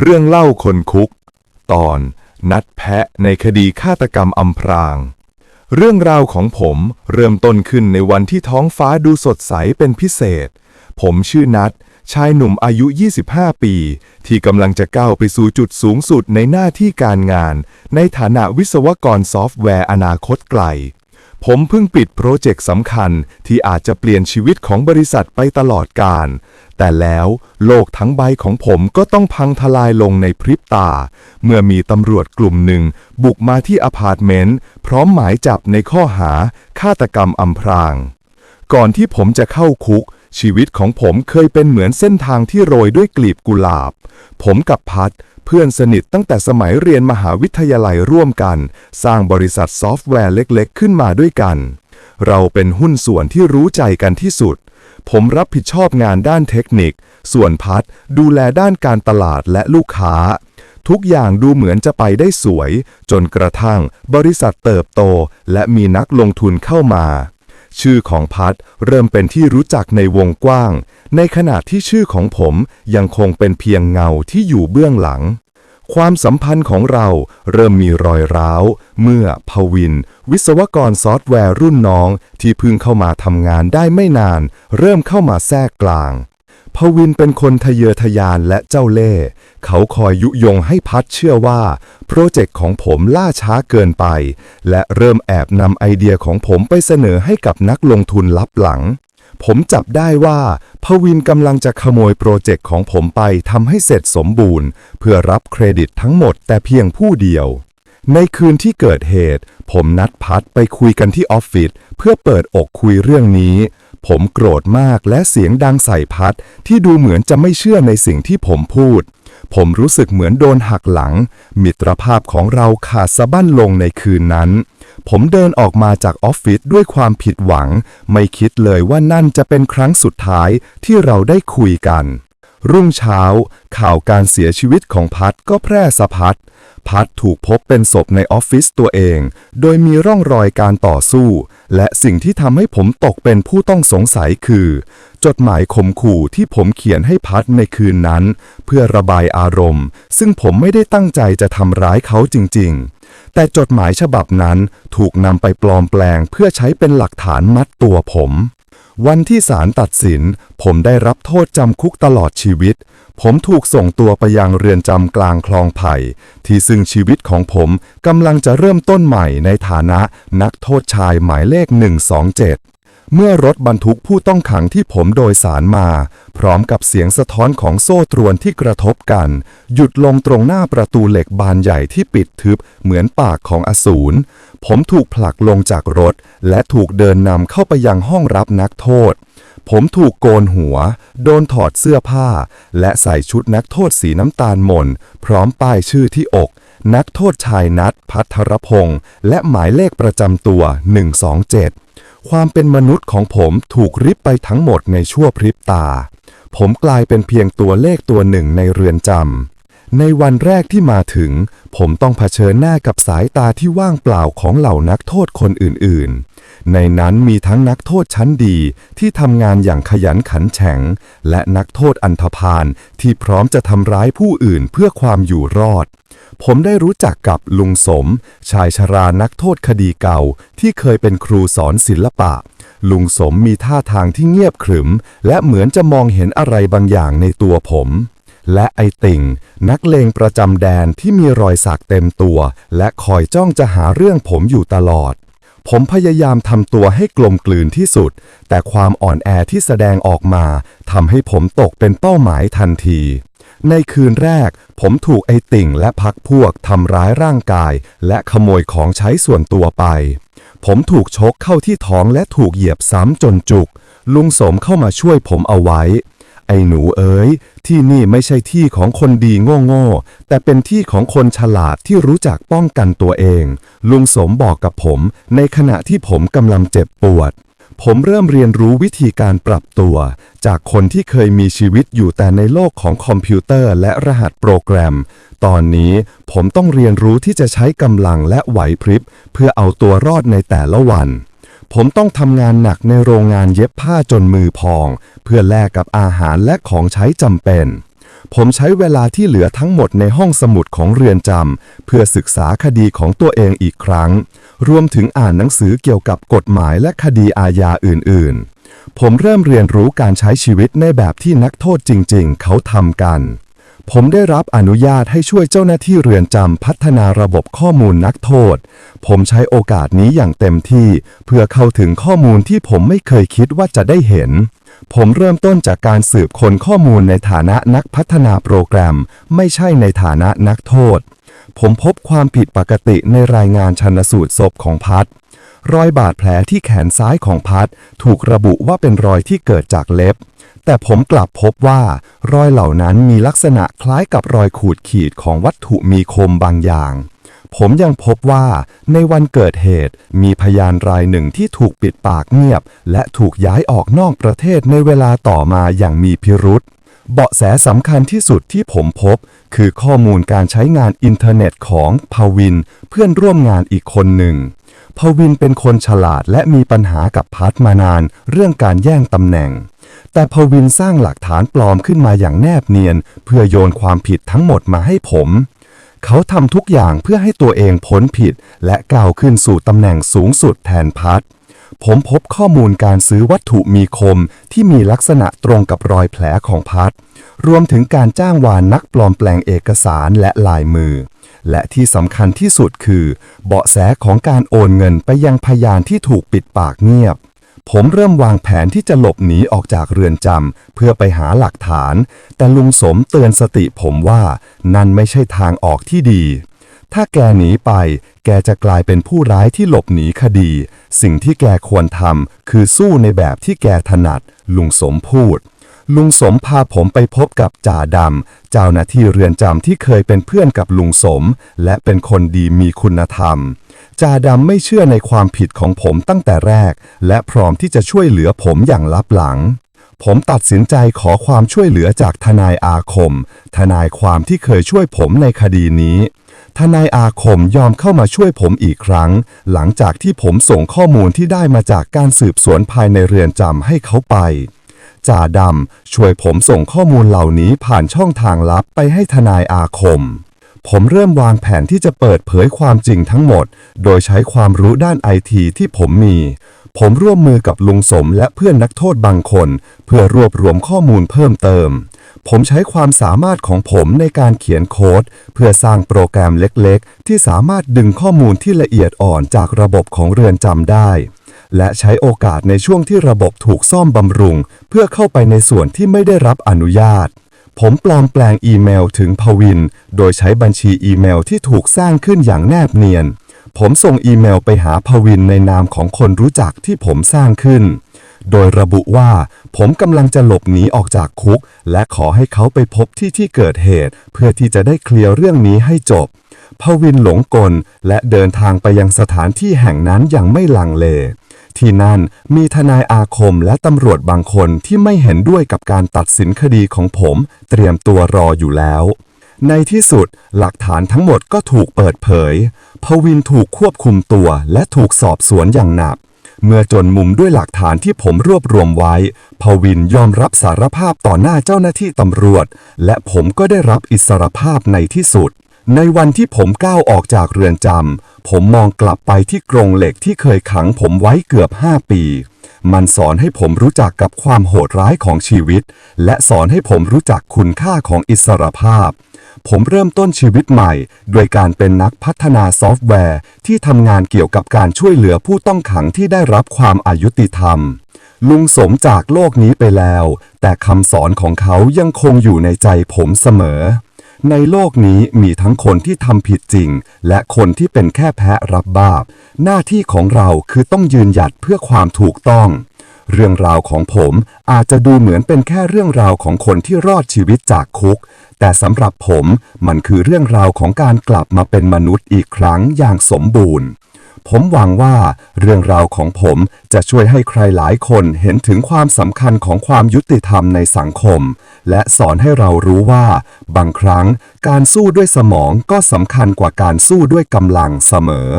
เรื่องเล่าคนคุก ตอนนัดแพะในคดีฆาตกรรมอำพราง เรื่องราวของผมเริ่มต้นขึ้นในวันที่ท้องฟ้าดูสดใสเป็นพิเศษ ผมชื่อนัด ชายหนุ่มอายุ 25 ปี ที่กำลังจะก้าวไปสู่จุดสูงสุดในหน้าที่การงาน ในฐานะวิศวกรซอฟต์แวร์อนาคตไกล ผมเพิ่งปิดโปรเจกต์สำคัญที่อาจจะเปลี่ยนชีวิตของบริษัทไปตลอดกาลแต่แล้วโลกทั้งใบของผมก็ต้องพังทลายลงในพริบตา เมื่อมีตำรวจกลุ่มหนึ่ง บุกมาที่อพาร์ตเมนต์พร้อมหมายจับในข้อหาฆาตกรรมอำพราง ก่อนที่ผมจะเข้าคุก ชีวิตของผมเคยเป็นเหมือนเส้นทางที่โรยด้วยกลีบกุหลาบ ผมกับพัด เพื่อนสนิทตั้งแต่สมัยเรียนมหาวิทยาลัยร่วมกัน สร้างบริษัทซอฟต์แวร์เล็กๆ ขึ้นมาด้วยกัน เราเป็นหุ้นส่วนที่รู้ใจกันที่สุด ผมรับผิดชอบงานด้านเทคนิค ส่วนพัดดูแลด้านการตลาดและลูกค้า ทุกอย่างดูเหมือนจะไปได้สวย จนกระทั่งบริษัทเติบโตและมีนักลงทุนเข้ามา ชื่อของพัดเริ่มเป็นที่รู้จักในวงกว้าง ในขณะที่ชื่อของผมยังคงเป็นเพียงเงาที่อยู่เบื้องหลัง ความสัมพันธ์ของเราเริ่มมีรอยร้าว เมื่อพวิน วิศวกรซอฟต์แวร์รุ่นน้องที่เพิ่งเข้ามาทำงานได้ไม่นาน เริ่มเข้ามาแทรกกลาง พวินเป็นคนทะเยอทะยานและเจ้าเล่ห์เขาคอยยุยงให้พัดเชื่อว่า โปรเจกต์ของผมล่าช้าเกินไป และเริ่มแอบนำไอเดียของผมไปเสนอให้กับนักลงทุนลับหลัง ผมจับได้ว่าพวินกำลังจะขโมยโปรเจกต์ของผมไปทำให้เสร็จสมบูรณ์ เพื่อรับเครดิตทั้งหมดแต่เพียงผู้เดียว ในคืนที่เกิดเหตุ ผมนัดพัดไปคุยกันที่ออฟฟิศเพื่อเปิดอกคุยเรื่องนี้ ผมโกรธมากและเสียงดังใส่พัดที่ดูเหมือนจะไม่เชื่อในสิ่งที่ผมพูด ผมรู้สึกเหมือนโดนหักหลัง มิตรภาพของเราขาดสะบั้นลงในคืนนั้น ผมเดินออกมาจากออฟฟิศด้วยความผิดหวัง ไม่คิดเลยว่านั่นจะเป็นครั้งสุดท้ายที่เราได้คุยกัน รุ่งเช้า ข่าวการเสียชีวิตของพัดก็แพร่สะพัด พัดถูกพบเป็นศพในออฟฟิศตัวเอง โดยมีร่องรอยการต่อสู้ และสิ่งที่ทำให้ผมตกเป็นผู้ต้องสงสัยคือ จดหมายข่มขู่ที่ผมเขียนให้พัดในคืนนั้น เพื่อระบายอารมณ์ ซึ่งผมไม่ได้ตั้งใจจะทำร้ายเขาจริง ๆ แต่จดหมายฉบับนั้นถูกนำไปปลอมแปลงเพื่อใช้เป็นหลักฐานมัดตัวผม วันที่ศาลตัดสิน ผมได้รับโทษจำคุกตลอดชีวิต ผมถูกส่งตัวไปยังเรือนจำกลางคลองไผ่ ที่ซึ่งชีวิตของผมกำลังจะเริ่มต้นใหม่ในฐานะนักโทษชายหมายเลข 127 เมื่อรถบรรทุกผู้ต้องขังที่ผมโดยสารมา พร้อมกับเสียงสะท้อนของโซ่ตรวนที่กระทบกัน หยุดลงตรงหน้าประตูเหล็กบานใหญ่ที่ปิดทึบเหมือนปากของอสูร ผมถูกผลักลงจากรถ และถูกเดินนำเข้าไปยังห้องรับนักโทษ ผมถูกโกนหัว โดนถอดเสื้อผ้า และใส่ชุดนักโทษสีน้ำตาลหม่นพร้อมป้ายชื่อที่อก นักโทษชายนัดพัทรพงศ์และหมายเลขประจำตัว 127 ความเป็นมนุษย์ของผมถูกริบไปทั้งหมดในชั่วพริบตา ผมกลายเป็นเพียงตัวเลขตัวหนึ่งในเรือนจำ ในวันแรกที่มาถึง ผมต้องเผชิญหน้ากับสายตาที่ว่างเปล่าของเหล่านักโทษคนอื่นๆ ในนั้นมีทั้งนักโทษชั้นดีที่ทำงานอย่างขยันขันแข็ง และนักโทษอันธพาลที่พร้อมจะทำร้ายผู้อื่นเพื่อความอยู่รอด ผมได้รู้จักกับลุงสม ชายชรานักโทษคดีเก่า ที่เคยเป็นครูสอนศิลปะ ลุงสมมีท่าทางที่เงียบขรึม และเหมือนจะมองเห็นอะไรบางอย่างในตัวผม และไอติ่ง นักเลงประจำแดนที่มีรอยสักเต็มตัว และคอยจ้องจะหาเรื่องผมอยู่ตลอด ผมพยายามทำตัวให้กลมกลืนที่สุด แต่ความอ่อนแอที่แสดงออกมาทำให้ผมตกเป็นเป้าหมายทันที ในคืนแรก ผมถูกไอติ่งและพักพวกทำร้ายร่างกาย และขโมยของใช้ส่วนตัวไป ผมถูกชกเข้าที่ท้องและถูกเหยียบซ้ำจนจุกลุงสมเข้ามาช่วยผมเอาไว้ อ้หนูเอ๋ย ที่นี่ไม่ใช่ที่ของคนดีโง่ๆ แต่เป็นที่ของคนฉลาดที่รู้จักป้องกันตัวเอง ลุงสมบอกกับผม ในขณะที่ผมกำลังเจ็บปวด ผมเริ่มเรียนรู้วิธีการปรับตัว จากคนที่เคยมีชีวิตอยู่แต่ในโลกของคอมพิวเตอร์และรหัสโปรแกรม ตอนนี้ผมต้องเรียนรู้ที่จะใช้กำลังและไหวพริบ เพื่อเอาตัวรอดในแต่ละวัน ผมต้องทำงานหนักในโรงงานเย็บผ้าจนมือพอง เพื่อแลกกับอาหารและของใช้จำเป็น ผมใช้เวลาที่เหลือทั้งหมดในห้องสมุดของเรือนจำเพื่อศึกษาคดีของตัวเองอีกครั้ง รวมถึงอ่านหนังสือเกี่ยวกับกฎหมายและคดีอาญาอื่นๆ ผมเริ่มเรียนรู้การใช้ชีวิตในแบบที่นักโทษจริง ๆ เขาทำกัน ผมได้รับอนุญาตให้ช่วยเจ้าหน้าที่เรือนจำพัฒนาระบบข้อมูลนักโทษ ผมใช้โอกาสนี้อย่างเต็มที่ เพื่อเข้าถึงข้อมูลที่ผมไม่เคยคิดว่าจะได้เห็น ผมเริ่มต้นจากการสืบค้นข้อมูลในฐานะนักพัฒนาโปรแกรม ไม่ใช่ในฐานะนักโทษ ผมพบความผิดปกติในรายงานชันสูตรศพของพัด รอยบาดแผลที่แขนซ้ายของพัดถูกระบุว่าเป็นรอยที่เกิดจากเล็บ แต่ผมกลับพบว่า รอยเหล่านั้นมีลักษณะคล้ายกับรอยขูดขีดของวัตถุมีคมบางอย่างผมยังพบว่าในวันเกิดเหตุมีพยานรายหนึ่งที่ถูกปิดปากเงียบ และถูกย้ายออกนอกประเทศในเวลาต่อมาอย่างมีพิรุษ เบาะแสสำคัญที่สุดที่ผมพบ คือข้อมูลการใช้งานอินเทอร์เน็ตของพาวินเพื่อนร่วมงานอีกคนหนึ่งพาวินเป็นคนฉลาดและมีปัญหากับพัดมานาน เรื่องการแย่งตำแหน่ง แต่พาวินสร้างหลักฐานปลอมขึ้นมาอย่างแนบเนียน เพื่อโยนความผิดทั้งหมดมาให้ผม เขาทำทุกอย่างเพื่อให้ตัวเองพ้นผิด และก้าวขึ้นสู่ตำแหน่งสูงสุดแทนพัด ผมพบข้อมูลการซื้อวัตถุมีคมที่มีลักษณะตรงกับรอยแผลของพัด รวมถึงการจ้างวานนักปลอมแปลงเอกสารและลายมือ และที่สำคัญที่สุดคือ เบาะแสของการโอนเงินไปยังพยานที่ถูกปิดปากเงียบ ผมเริ่มวางแผนที่จะหลบหนีออกจากเรือนจำเพื่อไปหาหลักฐาน แต่ลุงสมเตือนสติผมว่า นั่นไม่ใช่ทางออกที่ดี ถ้าแกหนีไป แกจะกลายเป็นผู้ร้ายที่หลบหนีคดี สิ่งที่แกควรทำคือสู้ในแบบที่แกถนัด ลุงสมพูด ลุงสมพาผมไปพบกับจ่าดำ เจ้าหน้าที่เรือนจำที่เคยเป็นเพื่อนกับลุงสม และเป็นคนดีมีคุณธรรม จ่าดำไม่เชื่อในความผิดของผมตั้งแต่แรก และพร้อมที่จะช่วยเหลือผมอย่างลับหลังผมตัดสินใจขอความช่วยเหลือจากทนายอาคม ทนายความที่เคยช่วยผมในคดีนี้ ทนายอาคมยอมเข้ามาช่วยผมอีกครั้ง หลังจากที่ผมส่งข้อมูลที่ได้มาจากการสืบสวนภายในเรือนจำให้เขาไปจ่าดำช่วยผมส่งข้อมูลเหล่านี้ผ่านช่องทางลับไปให้ทนายอาคม ผมเริ่มวางแผนที่จะเปิดเผยความจริงทั้งหมด โดยใช้ความรู้ด้านไอทีที่ผมมี ผมร่วมมือกับลุงสมและเพื่อนนักโทษบางคน เพื่อรวบรวมข้อมูลเพิ่มเติม ผมใช้ความสามารถของผมในการเขียนโค้ด เพื่อสร้างโปรแกรมเล็กๆ ที่สามารถดึงข้อมูลที่ละเอียดอ่อนจากระบบของเรือนจำได้ และใช้โอกาสในช่วงที่ระบบถูกซ่อมบำรุง เพื่อเข้าไปในส่วนที่ไม่ได้รับอนุญาต ผมปลอมแปลงอีเมลถึงพวิน โดยใช้บัญชีอีเมลที่ถูกสร้างขึ้นอย่างแนบเนียน ผมส่งอีเมลไปหาพวินในนามของคนรู้จักที่ผมสร้างขึ้น โดยระบุว่า ผมกำลังจะหลบหนีออกจากคุก และขอให้เขาไปพบที่ที่เกิดเหตุ เพื่อที่จะได้เคลียร์เรื่องนี้ให้จบพวินหลงกลและเดินทางไปยังสถานที่แห่งนั้นอย่างไม่ลังเล ที่นั่นมีทนายอาคมและตำรวจบางคนที่ไม่เห็นด้วยกับการตัดสินคดีของผม เตรียมตัวรออยู่แล้วในที่สุดหลักฐานทั้งหมดก็ถูกเปิดเผย พวินถูกควบคุมตัวและถูกสอบสวนอย่างหนัก เมื่อจนมุมด้วยหลักฐานที่ผมรวบรวมไว้ พวินยอมรับสารภาพต่อหน้าเจ้าหน้าที่ตำรวจ และผมก็ได้รับอิสรภาพในที่สุด ในวันที่ผมก้าวออกจากเรือนจำ ผมมองกลับไปที่กรงเหล็กที่เคยขังผมไว้เกือบ 5 ปี มันสอนให้ผมรู้จักกับความโหดร้ายของชีวิต และสอนให้ผมรู้จักคุณค่าของอิสรภาพ ผมเริ่มต้นชีวิตใหม่โดยการเป็นนักพัฒนาซอฟต์แวร์ ที่ทำงานเกี่ยวกับการช่วยเหลือผู้ต้องขังที่ได้รับความอายุติธรรม ลุงสมจากโลกนี้ไปแล้ว แต่คำสอนของเขายังคงอยู่ในใจผมเสมอ ในโลกนี้มีทั้งคนที่ทำผิดจริง และคนที่เป็นแค่แพะรับบาป หน้าที่ของเราคือต้องยืนหยัดเพื่อความถูกต้อง เรื่องราวของผมอาจจะดูเหมือนเป็นแค่เรื่องราวของคนที่รอดชีวิตจากคุก แต่สำหรับผมมันคือเรื่องราวของการกลับมาเป็นมนุษย์อีกครั้งอย่างสมบูรณ์ ผมหวังว่าเรื่องราวของผมจะช่วยให้ใครหลายคนเห็นถึงความสำคัญของความยุติธรรมในสังคม และสอนให้เรารู้ว่า บางครั้งการสู้ด้วยสมองก็สำคัญกว่าการสู้ด้วยกำลังเสมอ